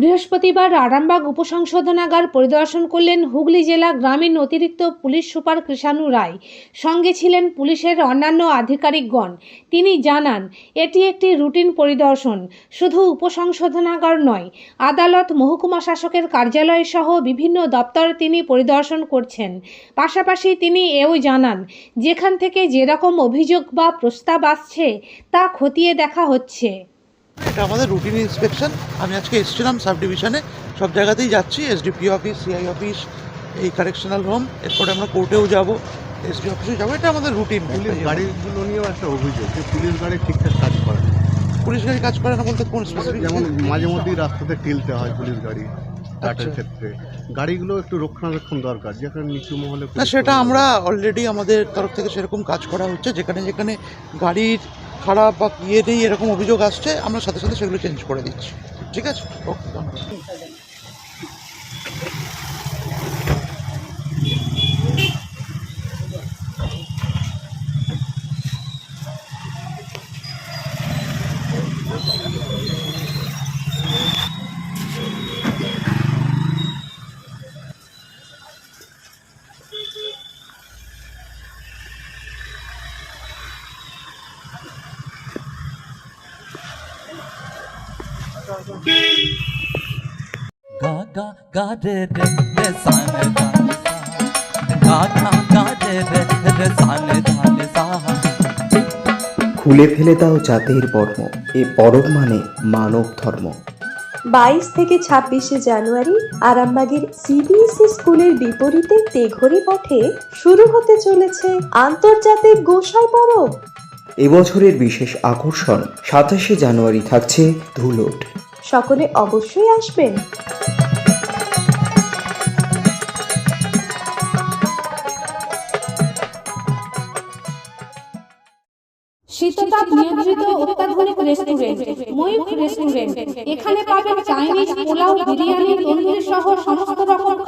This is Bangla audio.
বৃহস্পতিবার আরামবাগ উপসংশোধনাগার পরিদর্শন করলেন হুগলি জেলা গ্রামীণ অতিরিক্ত পুলিশ সুপার কৃষাণু রায়। সঙ্গে ছিলেন পুলিশের অন্যান্য আধিকারিকগণ। তিনি জানান, এটি একটি রুটিন পরিদর্শন, শুধু উপসংশোধনাগার নয়। আদালত, মহকুমা শাসকের কার্যালয় সহ বিভিন্ন দপ্তর তিনি পরিদর্শন করছেন। পাশাপাশি তিনি এও জানান, যেখান থেকে যেরকম অভিযোগ বা প্রস্তাব আসছে, তা খতিয়ে দেখা হচ্ছে। এটা আমাদের রুটিন ইন্সপেকশন আমি আজকে এসেছিলাম সাব ডিভিশনে সব জায়গাতেই যাচ্ছি। এসডিপি অফিস সিআই অফিস এই কারেকশনাল হোম এরপরে আমরা কোর্টেও যাব এসডি অফিসে যাব। এটা আমাদের রুটিন পুলিশ গাড়িগুলো নিয়েও একটা অভিযোগ যে পুলিশ গাড়ি ঠিকঠাক কাজ করে না। পুলিশ গাড়ি কাজ করে না বলতে কোন স্পেসিফিক যেমন মাঝে মধ্যেই রাস্তাতে টিলতে হয় পুলিশ গাড়ি আচ্ছা। ক্ষেত্রে। গাড়িগুলো একটু রক্ষণাবেক্ষণ দরকার যেখানে নিচু মহলে না সেটা আমরা অলরেডি আমাদের তরফ থেকে সেরকম কাজ করা হচ্ছে। যেখানে যেখানে গাড়ির খারাপ বা ইয়েতেই এরকম অভিযোগ আসছে, আমরা সাথে সাথে সেগুলো চেঞ্জ করে দিচ্ছি। ঠিক আছে? ওকে ধন্যবাদ। Ga ga ga re re re sa ne da ni sa ga ga ga re re re sa ne da ni sa খুলে ফেলে দাও জাতির বর্ম এ পরব মানে মানব ধর্ম। বাইশ থেকে ছাব্বিশে জানুয়ারি আরামবাগের সিবিএসই স্কুলের বিপরীতে তেঘরি মাঠে শুরু হতে চলেছে আন্তর্জাতিক গোসাই পরব। এবছরের বিশেষ আকর্ষণ সাতাশে জানুয়ারি থাকছে ধুলোট। সকলে অবশ্যই আসবেন। শীততাপ নিয়ন্ত্রিত অত্যাধুনিক রেস্টুরেন্ট ময়ূখ রেস্টুরেন্ট। এখানে পাবেন চাইনিজ পোলাও বিরিয়ানি তন্দুরি সহ